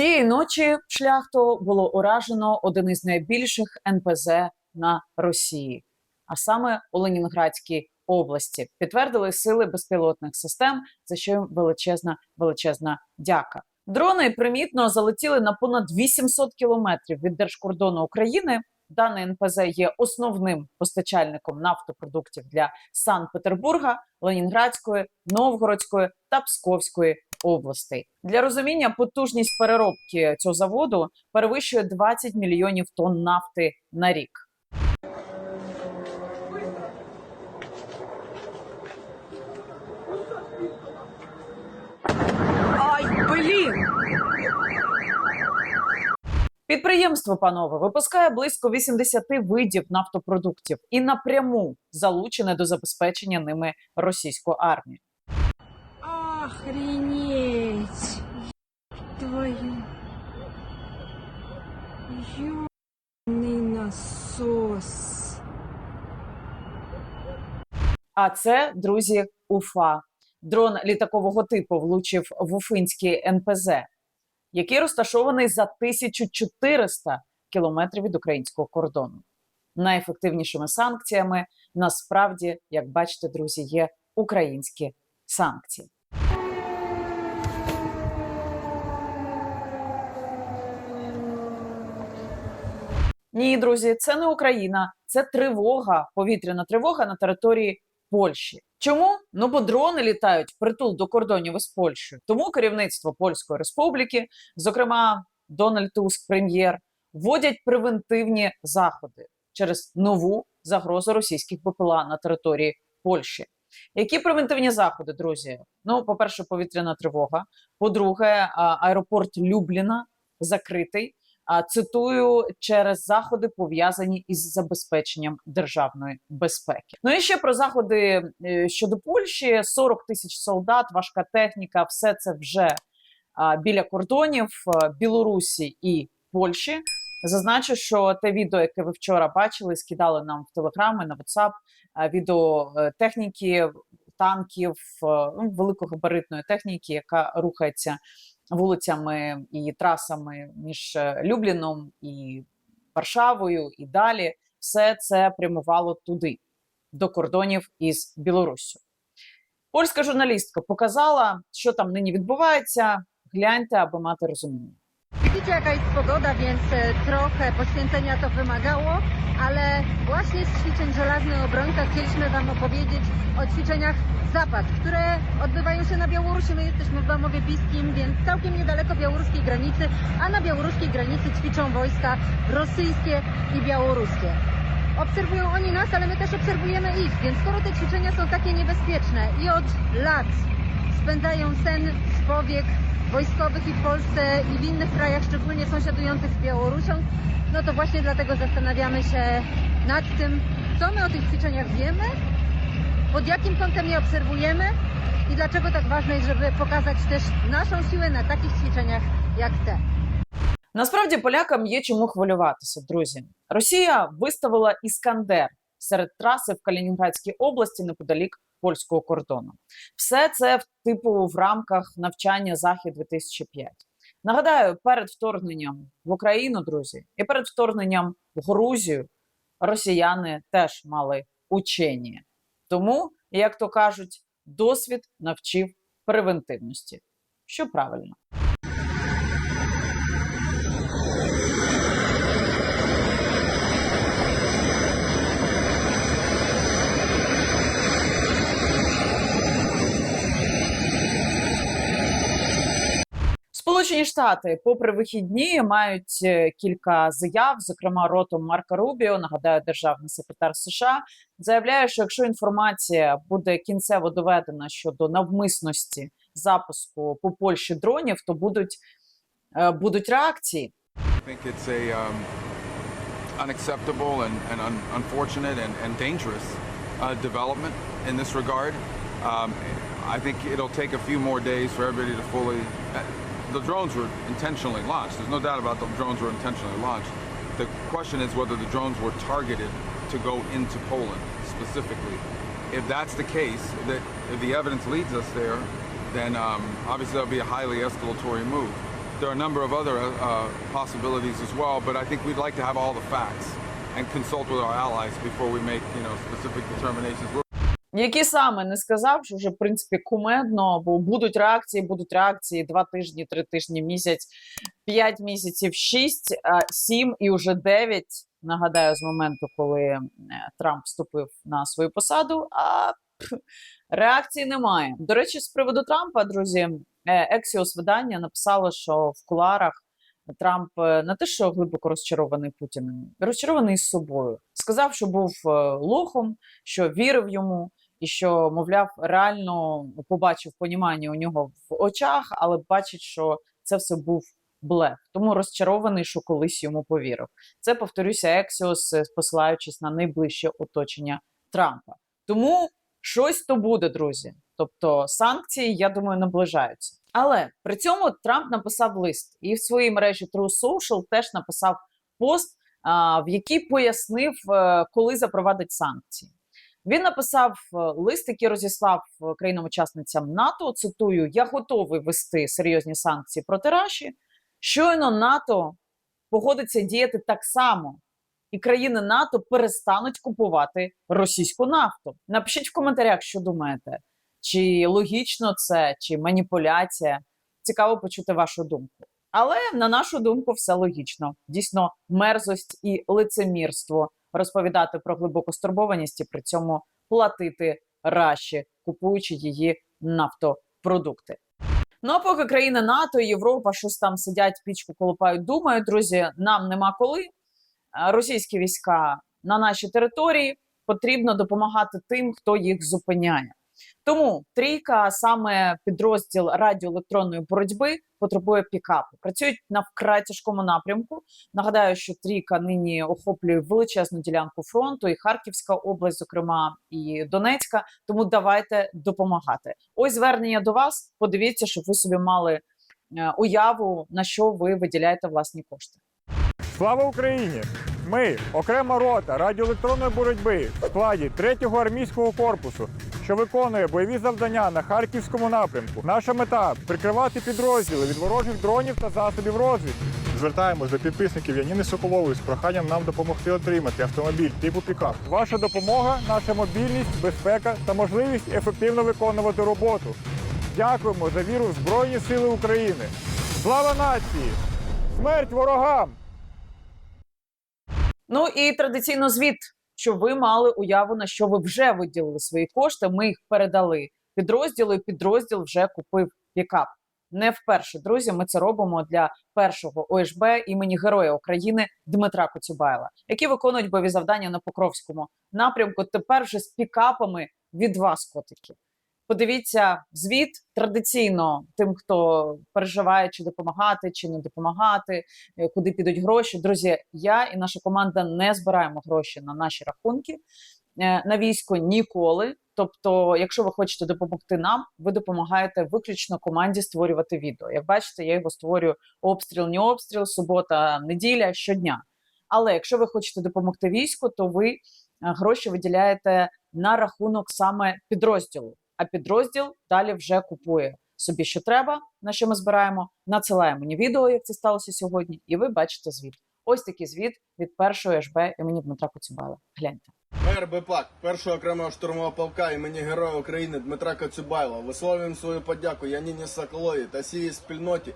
Цієї ночі шляхту було уражено один із найбільших НПЗ на Росії, а саме у Ленінградській області. Підтвердили сили безпілотних систем, за що їм величезна величезна дяка. Дрони примітно залетіли на понад 800 кілометрів від держкордону України. Дане НПЗ є основним постачальником нафтопродуктів для Санкт-Петербурга, Ленінградської, Новгородської та Псковської областей. Для розуміння потужність переробки цього заводу перевищує 20 мільйонів тонн нафти на рік. Підприємство, панове, випускає близько 80 видів нафтопродуктів і напряму залучене до забезпечення ними російську армію. Охренеть! Ёбаный насос. А це, друзі, Уфа. Дрон літакового типу влучив в Уфинський НПЗ, який розташований за 1400 кілометрів від українського кордону. Найефективнішими санкціями насправді, як бачите, друзі, є українські санкції. Ні, друзі, це не Україна, це тривога, повітряна тривога на території Польщі. Чому? Ну бо дрони літають притул до кордонів із Польщею. Тому керівництво Польської Республіки, зокрема Дональд Туск, прем'єр, вводять превентивні заходи через нову загрозу російських БПЛА на території Польщі. Які превентивні заходи, друзі? Ну, по-перше, повітряна тривога. По-друге, аеропорт Любліна закритий. Цитую через заходи пов'язані із забезпеченням державної безпеки. Ну і ще про заходи е, щодо Польщі: 40 тисяч солдат, важка техніка, все це вже біля кордонів Білорусі і Польщі. Зазначу, що те відео, яке ви вчора бачили, скидали нам в телеграми на WhatsApp, відео е, техніки, танків, е, ну, великогабаритної техніки, яка рухається вулицями і трасами між е, Любліном і Варшавою, і далі, все це прямувало туди, до кордонів із Білоруссю. Польська журналістка показала, що там нині відбувається. Гляньте, аби мати розуміння. Widzicie jaka jest pogoda, więc e, trochę poświęcenia to wymagało, ale właśnie z ćwiczeń Żelazny Obrońca chcieliśmy Wam opowiedzieć o ćwiczeniach Zapad, które odbywają się na Białorusi. My jesteśmy w Bamowie Piskim, więc całkiem niedaleko białoruskiej granicy, a na białoruskiej granicy ćwiczą wojska rosyjskie i białoruskie. Obserwują oni nas, ale my też obserwujemy ich, więc skoro te ćwiczenia są takie niebezpieczne i od lat spędzają sen z powiek wojskowych i w Polsce i w innych krajach, szczególnie sąsiadujących z Białorusią, no to właśnie dlatego zastanawiamy się nad tym, co my o tych ćwiczeniach wiemy, pod jakim kątem je obserwujemy i dlaczego tak ważne jest, żeby pokazać też naszą siłę na takich ćwiczeniach jak te. Насправді полякам є чому хвилюватися, друзі. Росія виставила іскандер серед траси в Калінінградській області неподалік польського кордону. Все це в типу в рамках навчання Захід 2005 Нагадаю, перед вторгненням в Україну, друзі, і перед вторгненням в Грузію росіяни теж мали учення. Тому, як то кажуть, досвід навчив превентивності, що правильно. Сполучені Штати, попри вихідні, мають е, кілька заяв, зокрема ротом Марка Рубіо, нагадаю, державний секретар США, заявляє, що якщо інформація буде кінцево доведена щодо навмисності запуску по Польщі дронів, то будуть, е, будуть реакції. Um, unacceptable and, and un- unfortunate and, and dangerous uh, development. Um, I think it'll take a few more days for everybody to fully. The drones were intentionally launched. There's no doubt about the drones were intentionally launched. The question is whether the drones were targeted to go into Poland specifically. If that's the case, that if the evidence leads us there, then um, obviously that would be a highly escalatory move. there are a number of other uh, possibilities as well, but I think we'd like to have all the facts and consult with our allies before we make, you know, specific determinations. We're Які саме не сказав, що вже в принципі кумедно, бо будуть реакції, будуть реакції два тижні, три тижні, місяць, п'ять місяців, шість, сім і вже дев'ять. Нагадаю, з моменту, коли е, Трамп вступив на свою посаду. А реакції немає. До речі, з приводу Трампа, друзі, е, Ексіос видання написало, що в куларах Трамп е, не те, що глибоко розчарований Путіним, розчарований з собою. Сказав, що був лохом, що вірив йому, і що, мовляв, реально побачив понімання у нього в очах, але бачить, що це все був блеф. Тому розчарований, що колись йому повірив. Це повторюся, Ексіос, е, посилаючись на найближче оточення Трампа. Тому щось то буде, друзі. Тобто санкції, я думаю, наближаються. Але при цьому Трамп написав лист і в своїй мережі True Social теж написав пост, в який пояснив, е, коли запровадить санкції. Він написав е, лист, який розіслав е, країнам-учасницям НАТО. Цитую: Я готовий вести серйозні санкції проти Раші. Щойно НАТО погодиться діяти так само, і країни НАТО перестануть купувати російську нафту. Напишіть в коментарях, що думаєте, чи логічно це, чи маніпуляція. Цікаво почути вашу думку. Але на нашу думку, все логічно. Дійсно, мерзость і лицемірство розповідати про глибоку стурбованість і при цьому платити раші, купуючи її нафтопродукти. Ну а поки країни НАТО Європа щось там сидять, пічку колупають, думають, друзі, нам нема коли. Російські війська на нашій території потрібно допомагати тим, хто їх зупиняє. Тому трійка, саме підрозділ радіоелектронної боротьби, потребує пікапу. Працюють на вкрай тяжкому напрямку. Нагадаю, що трійка нині охоплює величезну ділянку фронту, і Харківська область, зокрема, і Донецька. Тому давайте допомагати. Ось звернення до вас. Подивіться, щоб ви собі мали е, уяву на що ви виділяєте власні кошти. Слава Україні! Ми окрема рота радіоелектронної боротьби в складі 3-го армійського корпусу, що виконує бойові завдання на харківському напрямку. Наша мета прикривати підрозділи від ворожих дронів та засобів розвідки. Звертаємось до підписників Яніни Соколової з проханням нам допомогти отримати автомобіль типу пікап. Ваша допомога, наша мобільність, безпека та можливість ефективно виконувати роботу. Дякуємо за віру в Збройні Сили України. Слава нації! Смерть ворогам! Ну і традиційно звіт, що ви мали уяву на що ви вже виділили свої кошти. Ми їх передали підрозділу, і підрозділ вже купив пікап. Не вперше, друзі. Ми це робимо для першого ОСБ імені Героя України Дмитра Коцюбайла, які виконують бойові завдання на Покровському напрямку. Тепер вже з пікапами від вас, котики. Подивіться звіт традиційно тим, хто переживає, чи допомагати, чи не допомагати, е, куди підуть гроші. Друзі, я і наша команда не збираємо гроші на наші рахунки е, на військо ніколи. Тобто, якщо ви хочете допомогти нам, ви допомагаєте виключно команді створювати відео. Як бачите, я його створюю обстріл, не обстріл, субота, неділя щодня. Але якщо ви хочете допомогти війську, то ви е, гроші виділяєте на рахунок саме підрозділу. А підрозділ далі вже купує собі, що треба, на що ми збираємо, надсилає мені відео, як це сталося сьогодні, і ви бачите звіт. Ось такий звіт від першого ШБ імені Дмитра Коцюбала. Гляньте. Мер БПАК, першого окремого штурмового полка імені Героя України Дмитра Коцюбайла висловлюємо свою подяку Яніні Соколові та всій спільноті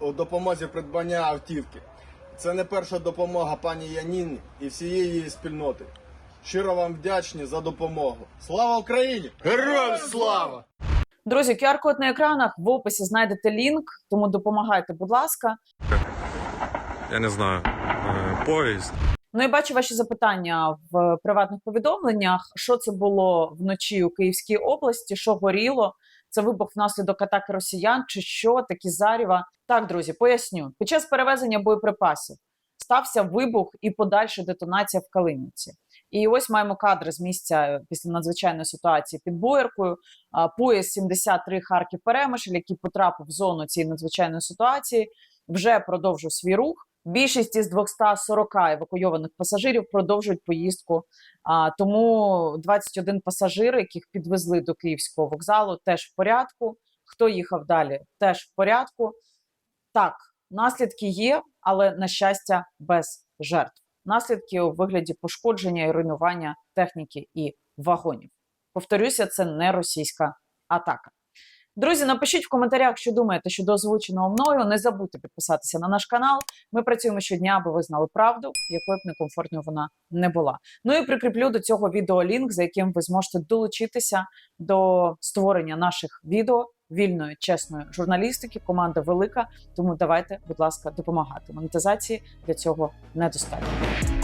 у допомозі придбання автівки. Це не перша допомога пані Яніні і всієї її спільноти. Щиро вам вдячні за допомогу. Слава Україні! Героям слава! Друзі, QR-код на екранах в описі знайдете лінк, тому допомагайте, будь ласка. я не знаю, е, поїзд. Ну і бачу ваші запитання в приватних повідомленнях. Що це було вночі у Київській області? Що горіло? Це вибух внаслідок атаки росіян, чи що такі заріва? Так, друзі, поясню. Під час перевезення боєприпасів стався вибух і подальша детонація в Калиніці. І ось маємо кадри з місця після надзвичайної ситуації під бояркою. Поїзд 73 Харків Перемишль, який потрапив в зону цієї надзвичайної ситуації, вже продовжив свій рух. Більшість із 240 евакуйованих пасажирів продовжують поїздку. А, тому 21 пасажир, яких підвезли до Київського вокзалу, теж в порядку. Хто їхав далі, теж в порядку. Так, наслідки є, але на щастя, без жертв. Наслідки у вигляді пошкодження і руйнування техніки і вагонів. Повторюся, це не російська атака. Друзі, напишіть в коментарях, що думаєте щодо озвученого мною. Не забудьте підписатися на наш канал. Ми працюємо щодня, аби ви знали правду, якою б некомфортною вона не була. Ну і прикріплю до цього відео лінк, за яким ви зможете долучитися до створення наших відео вільної, чесної журналістики. Команда велика, тому давайте, будь ласка, допомагати. Монетизації для цього недостатньо.